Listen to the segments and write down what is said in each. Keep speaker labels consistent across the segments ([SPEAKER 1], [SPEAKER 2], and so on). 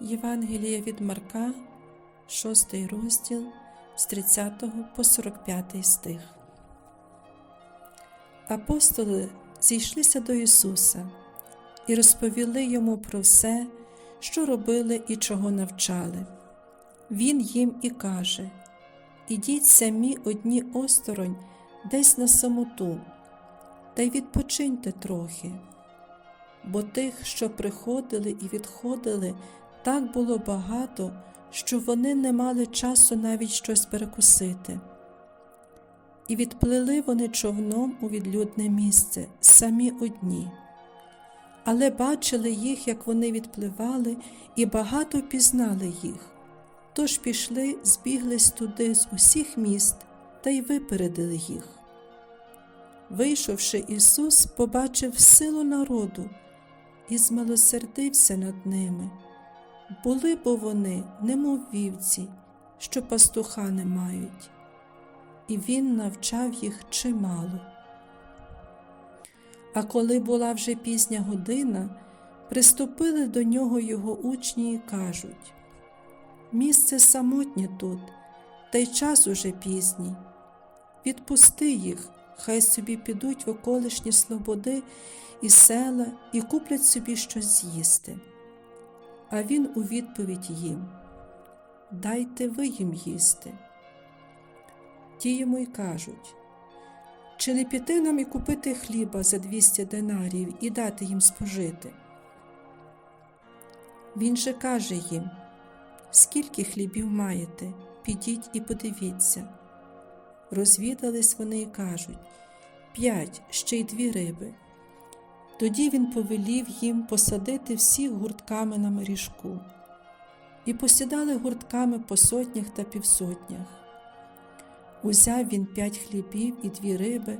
[SPEAKER 1] Євангелія від Марка, 6 розділ з 30 по 45 стих. Апостоли зійшлися до Ісуса і розповіли йому про все, що робили і чого навчали. Він їм і каже: Ідіть самі одні осторонь, десь на самоту, та й відпочиньте трохи. Бо тих, що приходили і відходили, так було багато, що вони не мали часу навіть щось перекусити. І відплили вони човном у відлюдне місце, самі одні. Але бачили їх, як вони відпливали, і багато пізнали їх. Тож пішли, збіглись туди з усіх міст та й випередили їх. Вийшовши, Ісус побачив силу народу і змилосердився над ними. Були бо вони, немов вівці, що пастуха не мають, і він навчав їх чимало. А коли була вже пізня година, приступили до нього його учні і кажуть Місце самотнє тут, та й час уже пізній. Відпусти їх, хай собі підуть в околишні слободи і села і куплять собі щось з'їсти. А він у відповідь їм Дайте ви їм їсти. Ті йому й кажуть чи не піти нам і купити хліба за 200 динарів і дати їм спожити? Він же каже їм Скільки хлібів маєте, підіть і подивіться. Розвідались вони і кажуть П'ять, ще й дві риби. Тоді він повелів їм посадити всіх гуртками на меріжку, і посідали гуртками по сотнях та півсотнях. Узяв він п'ять хлібів і дві риби,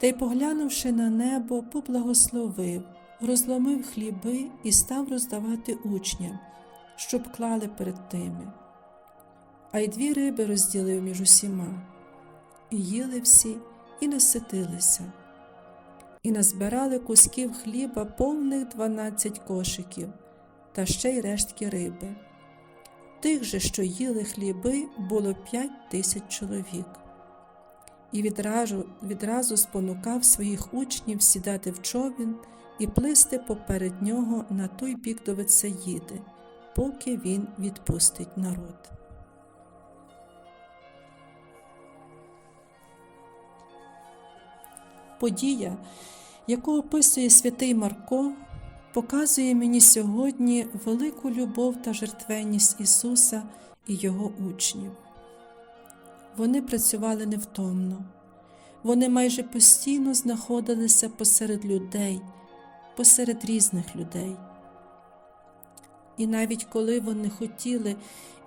[SPEAKER 1] та й, поглянувши на небо, поблагословив, розломив хліби і став роздавати учням, щоб клали перед тими. А й дві риби розділив між усіма, і їли всі, і наситилися і назбирали кусків хліба повних дванадцять кошиків, та ще й рештки риби. Тих же, що їли хліби, було п'ять тисяч чоловік. І відразу, відразу спонукав своїх учнів сідати в човін і плисти поперед нього на той бік до Вецеїди, поки він відпустить народ. Подія, яку описує святий Марко, показує мені сьогодні велику любов та жертвенність Ісуса і Його учнів. Вони працювали невтомно, вони майже постійно знаходилися посеред людей, посеред різних людей. І навіть коли вони хотіли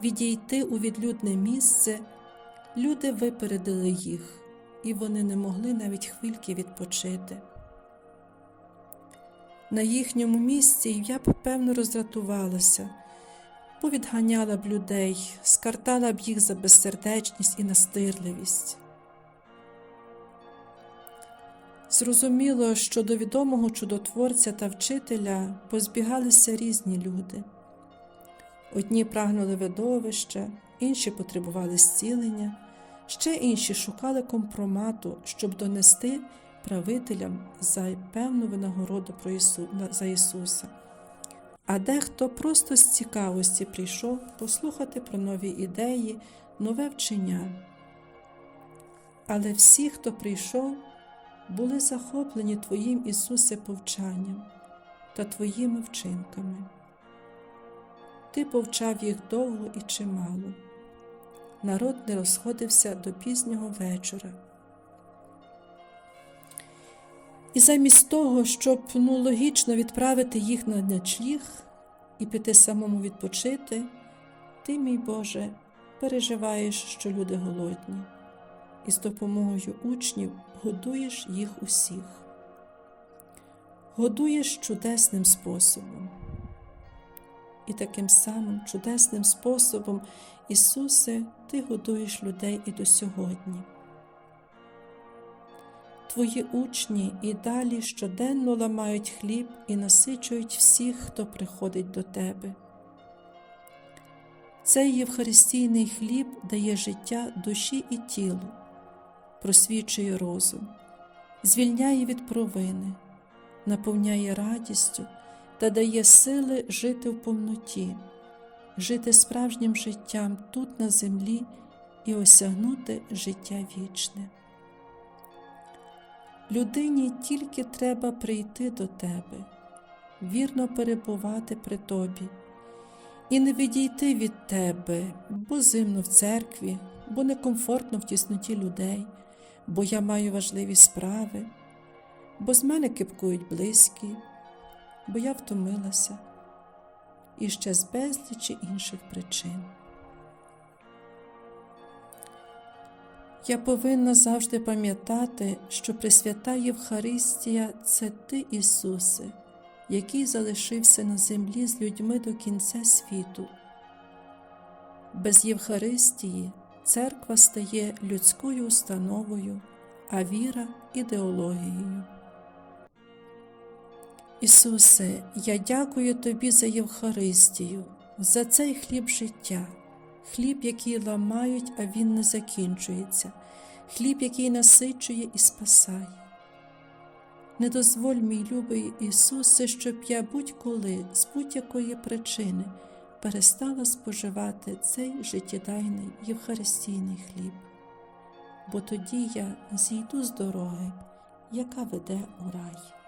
[SPEAKER 1] відійти у відлюдне місце, люди випередили їх і вони не могли навіть хвильки відпочити. На їхньому місці я б певно роздратувалася, повідганяла б людей, скартала б їх за безсердечність і настирливість. Зрозуміло, що до відомого чудотворця та вчителя позбігалися різні люди. Одні прагнули видовища, інші потребували зцілення. Ще інші шукали компромату, щоб донести правителям за певну винагороду про Ісу... за Ісуса. А дехто просто з цікавості прийшов послухати про нові ідеї, нове вчення. Але всі, хто прийшов, були захоплені Твоїм Ісусе повчанням та Твоїми вчинками. Ти повчав їх довго і чимало народ не розходився до пізнього вечора. І замість того, щоб ну, логічно відправити їх на ночліг і піти самому відпочити, ти, мій Боже, переживаєш, що люди голодні, і з допомогою учнів годуєш їх усіх, годуєш чудесним способом. І таким самим чудесним способом, Ісусе, Ти годуєш людей і до сьогодні. Твої учні і далі щоденно ламають хліб і насичують всіх, хто приходить до Тебе. Цей Євхаристійний хліб дає життя душі і тілу, просвічує розум, звільняє від провини, наповняє радістю та дає сили жити в повноті, жити справжнім життям тут на землі і осягнути життя вічне. Людині тільки треба прийти до тебе, вірно перебувати при тобі і не відійти від тебе, бо зимно в церкві, бо некомфортно в тісноті людей, бо я маю важливі справи, бо з мене кипкують близькі, бо я втомилася, і ще з безлічі інших причин. Я повинна завжди пам'ятати, що Пресвята Євхаристія це Ти, Ісусе, який залишився на землі з людьми до кінця світу. Без Євхаристії церква стає людською установою, а віра ідеологією. Ісусе, я дякую Тобі за Євхаристію, за цей хліб життя, хліб, який ламають, а він не закінчується, хліб, який насичує і спасає. Не дозволь, мій любий Ісусе, щоб я будь-коли з будь-якої причини перестала споживати цей життєдайний Євхаристійний хліб, бо тоді я зійду з дороги, яка веде у рай.